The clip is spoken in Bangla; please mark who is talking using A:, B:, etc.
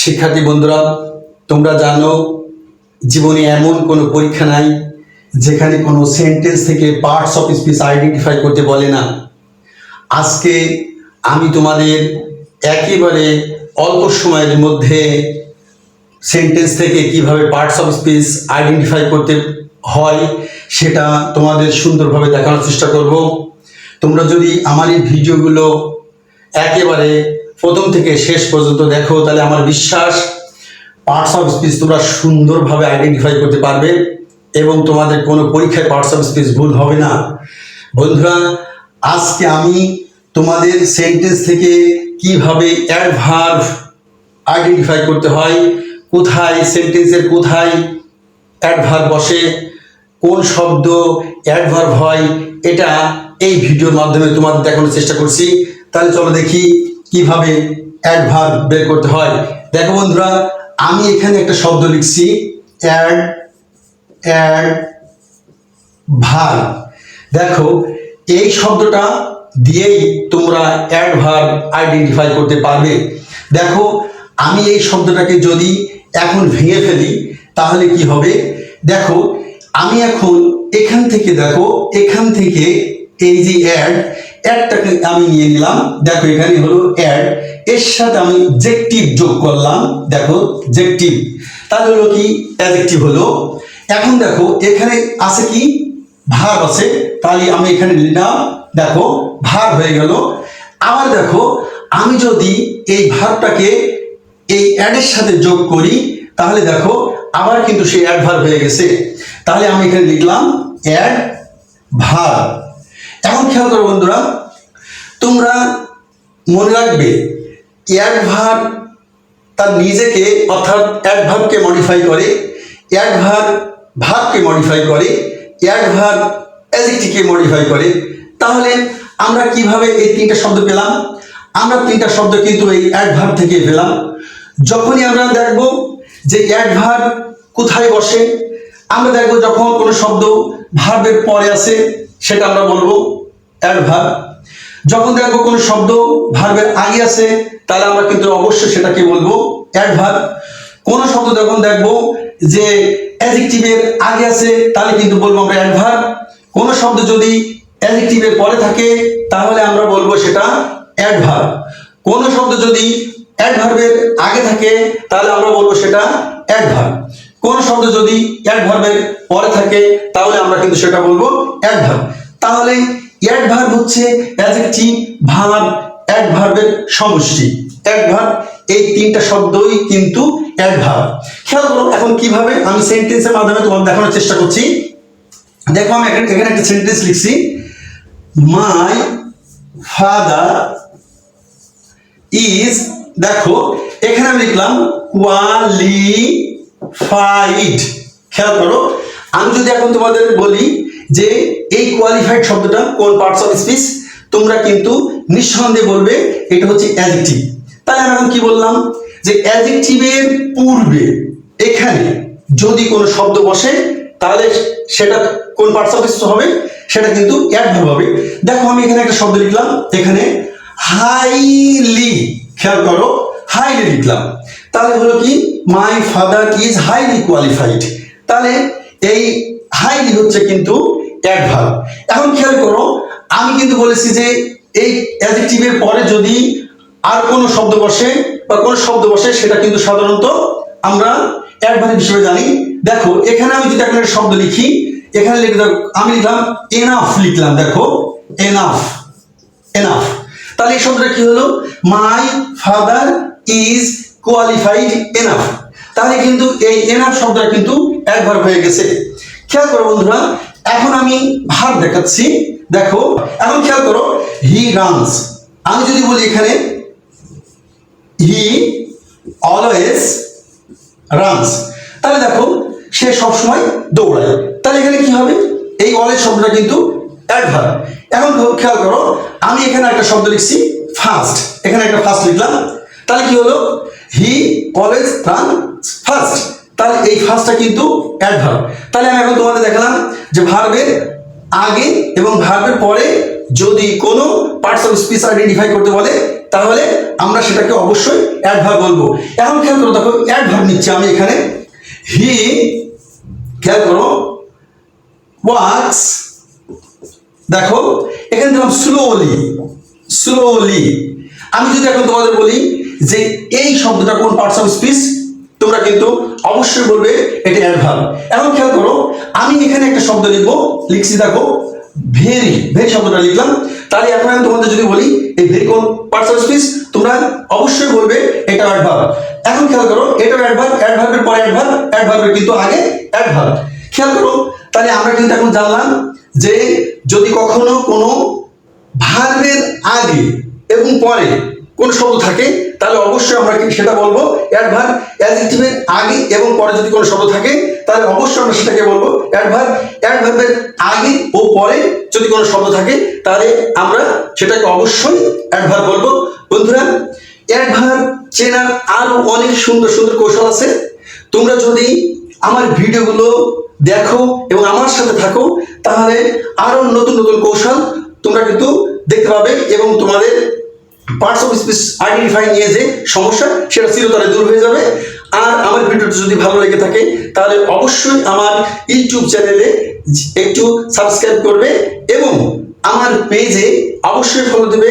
A: শিক্ষার্থী বন্ধুরা, তোমরা জানো জীবনে এমন কোনো পরীক্ষা নাই যেখানে কোনো সেন্টেন্স থেকে পার্টস অফ স্পিচ আইডেন্টিফাই করতে বলে না। আজকে আমি তোমাদের একেবারে অল্প সময়ের মধ্যে সেন্টেন্স থেকে কীভাবে পার্টস অফ স্পিচ আইডেন্টিফাই করতে হয় সেটা তোমাদের সুন্দরভাবে দেখানোর চেষ্টা করব। তোমরা যদি আমার এই ভিডিওগুলো একেবারে প্রথম থেকে শেষ পর্যন্ত দেখো, তাহলে আমার বিশ্বাস পার্টস অফ স্পিচ তোমরা সুন্দরভাবে আইডেন্টিফাই করতে পারবে এবং তোমাদের কোনো পরীক্ষায় পার্টস অফ স্পিচ ভুল হবে না। বন্ধুরা, আজকে আমি তোমাদের সেন্টেন্স থেকে কীভাবে অ্যাডভার্ভ আইডেন্টিফাই করতে হয়, কোথায় সেন্টেন্সের কোথায় অ্যাডভার্ব বসে, কোন শব্দ অ্যাডভার্ব হয়, এটা এই ভিডিওর মাধ্যমে তোমাদের দেখানোর চেষ্টা করছি। তাহলে চলো দেখি কীভাবে অ্যাডভার্ব বের করতে হয়। দেখো বন্ধুরা, আমি এখানে একটা শব্দ লিখছি অ্যাড অ্যাড ভার দেখো, এই শব্দটা দিয়েই তোমরা অ্যাডভার্ব আইডেন্টিফাই করতে পারবে। দেখো, আমি এই শব্দটাকে যদি এখন ভেঙে ফেলি, তাহলে কি হবে? দেখো, আমি এখন এখান থেকে, দেখো, এখান থেকে এই যে অ্যাড অ্যাডটাকে আমি নিয়ে নিলাম। দেখো, এখানে হলো অ্যাড এর সাথে আমি জেকটিভ যোগ করলাম। দেখো জেকটিভ তাহলে হলো কি? অ্যাডজেক্টিভ হলো, এখন দেখো, এখানে আছে কি? ভার আছে। তাহলে আমি এখানে নিলাম। দেখো ভার হয়ে গেল। আবার দেখো, আমি যদি এই ভারটাকে এই অ্যাডের সাথে যোগ করি, তাহলে দেখো, আবার কিন্তু সেই অ্যাড ভার হয়ে গেছে। তাহলে আমি এখানে লিখলাম অ্যাড ভার এখন খেয়াল করো বন্ধুরা, তোমরা মনে রাখবে অ্যাডভার তার নিজেকে অর্থাৎ এক অ্যাডভার্বকে মডিফাই করে, এক অ্যাডভার ভাবকে মডিফাই করে অ্যাডভার অ্যাজেক্টিভকে মডিফাই করে। তাহলে আমরা কীভাবে এই তিনটা শব্দ পেলাম? আমরা তিনটা শব্দ কিন্তু এই এক অ্যাডভার্ব থেকে পেলাম। যখনই আমরা দেখব যে অ্যাডভার্ব কোথায় বসে, আমরা দেখব যখন কোনো শব্দ ভার্বের পরে আসে সেটা আমরা বলব অ্যাডভার্ব যখন দেখব কোনো শব্দ ভার্বের আগে আছে, তাহলে আমরা কিন্তু অবশ্যই সেটাকে বলব অ্যাডভার্ব কোন শব্দ যখন দেখব যে অ্যাডজেক্টিভের আগে আছে, তাহলে কিন্তু বলব আমরা অ্যাডভার্ব কোন শব্দ যদি অ্যাডজেক্টিভের পরে থাকে, তাহলে আমরা বলব সেটা অ্যাডভার্ব কোন শব্দ যদি অ্যাডভার্বের আগে থাকে, তাহলে আমরা বলব সেটা অ্যাডভার্ব কোন শব্দ যদি অ্যাডভার্বের পরে থাকে, তাহলে আমরা কিন্তু সেটা বলব অ্যাডভার্ব তাহলে অ্যাডভার্ব হচ্ছে অ্যাডজেক্টিভ ভার্ব অ্যাডভার্বের সমষ্টি। অ্যাডভার্ব এই তিনটা শব্দই কিন্তু অ্যাডভার্ব খেয়াল করো, এখন কীভাবে আমি সেন্টেন্সের মাধ্যমে তোমার দেখানোর চেষ্টা করছি। দেখো, আমি এখানে একটা সেন্টেন্স লিখছি। মাই ফাদার ইজ দেখো, এখানে আমি লিখলাম কোয়ালিফাইড খেয়াল করো, আমি যদি এখন তোমাদের বলি যে এই কোয়ালিফাইড শব্দটা কোন পার্টস অফ স্পিচ তোমরা কিন্তু নিঃসন্দেহে বলবে এটা হচ্ছে অ্যাডজেক্টিভ তাহলে আমি কি বললাম? যে অ্যাডজেক্টিভের পূর্বে এখানে যদি কোনো শব্দ বসে, তাহলে সেটা কোন পার্টস অফ স্পিচ হবে? সেটা কিন্তু অ্যাডভার্ব হবে। দেখো, আমি এখানে একটা শব্দ লিখলাম, এখানে হাইলি খেয়াল করো হাইলি লিখলাম। তাহলে হলো কি? My father is highly qualified তাহলে এই হাইলি হচ্ছে কিন্তু অ্যাডভার্ব এখন খেয়াল করো, আমি কিন্তু বলেছি যে এই অ্যাডজেক্টিভের পরে যদি আর কোনো শব্দ বসে বা কোন শব্দ বসে, সেটা কিন্তু সাধারণত আমরা অ্যাডভার্ব হিসেবে জানি। দেখো, এখানে আমি যদি একটা শব্দ লিখি, এখানে লিখে দেখো আমি লিখলাম এনাফ লিখলাম, দেখো এনাফ এনাফ তাহলে এই শব্দটা কি হলো? My father is qualified enough তাহলে কিন্তু এই এনাফ শব্দটা কিন্তু অ্যাডভার্ব হয়ে গেছে। খেয়াল করো বন্ধুরা, এখন আমি ভার দেখাচ্ছি। দেখো, এখন খেয়াল করো হি রানস আমি যদি বলি এখানে হি অলওয়েজ রানস তাহলে দেখো, সে সবসময় দৌড়ায়। তাহলে এখানে কি হবে? এই অলওয়েজ শব্দটা কিন্তু অ্যাডভার্ব এখন খেয়াল করো, আমি এখানে একটা শব্দ লিখছি ফার্স্ট এখানে একটা ফার্স্ট লিখলাম। তাহলে কি হলো? He always run first. তাহলে এই ফার্স্টটা কিন্তু অ্যাডভার্ব তাহলে আমি এখন তোমাদের দেখালাম যে ভার্বের আগে এবং ভার্বের পরে যদি কোনো পার্টস অফ স্পিচ আইডেন্টিফাই করতে বলে, তাহলে আমরা সেটাকে অবশ্যই অ্যাডভার্ব বলব। এখন খেয়াল করো, দেখো অ্যাডভার্ব নিচ্ছি আমি এখানে। হি, খেয়াল করো ওয়ার্কস দেখো, এখানে দিলাম স্লোলি স্লোলি আমি যদি এখন তোমাদের বলি যে এই শব্দটা কোন পার্টস অফ স্পিচ তোমরা কিন্তু অবশ্যই বলবে এটা অ্যাডভার্ব এখন খেয়াল করো, আমি এখানে একটা শব্দ লিখব, লিখছি দেখো ভেরি ভেরি শব্দটা লিখলাম। তাহলে এখন আমি তোমাদের যদি বলি এই ভেরি কোন পার্টস অফ স্পিচ তোমরা অবশ্যই বলবে এটা অ্যাডভার্ব এখন খেয়াল করো, এটা অ্যাডভার্ব অ্যাডভার্বের পরে অ্যাডভার্ব অ্যাডভার্বের কিন্তু আগে অ্যাডভার্ব খেয়াল করো, তাহলে আমরা কিন্তু এখন জানলাম যে যদি কখনো কোনো ভার্বের আগে এবং পরে কোন শব্দ থাকে, তাহলে অবশ্যই আমরা কি সেটা বলব? অ্যাডভার্ব অ্যাডজেক্টিভের আগে এবং পরে যদি কোনো শব্দ থাকে, তাহলে অবশ্যই আমরা সেটাকে বলব অ্যাডভার্ব অ্যাডভার্বের আগে ও পরে যদি কোনো শব্দ থাকে, তাহলে আমরা সেটাকে অবশ্যই অ্যাডভার্ব বলব। বন্ধুরা অ্যাডভার্ব চেনার আরও অনেক সুন্দর সুন্দর কৌশল আছে। তোমরা যদি আমার ভিডিওগুলো দেখো এবং আমার সাথে থাকো, তাহলে আরও নতুন নতুন কৌশল তোমরা কিন্তু দেখতে পাবে এবং তোমাদের পার্টস অফ স্পিচ আইডেন্টিফাই নিয়ে যে সমস্যা, সেটা চিরতরে দূর হয়ে যাবে। আর আমার ভিডিওটি যদি ভালো লেগে থাকে, তাহলে অবশ্যই আমার ইউটিউব চ্যানেলে একটু সাবস্ক্রাইব করবে এবং আমার পেজে অবশ্যই ফলো দেবে।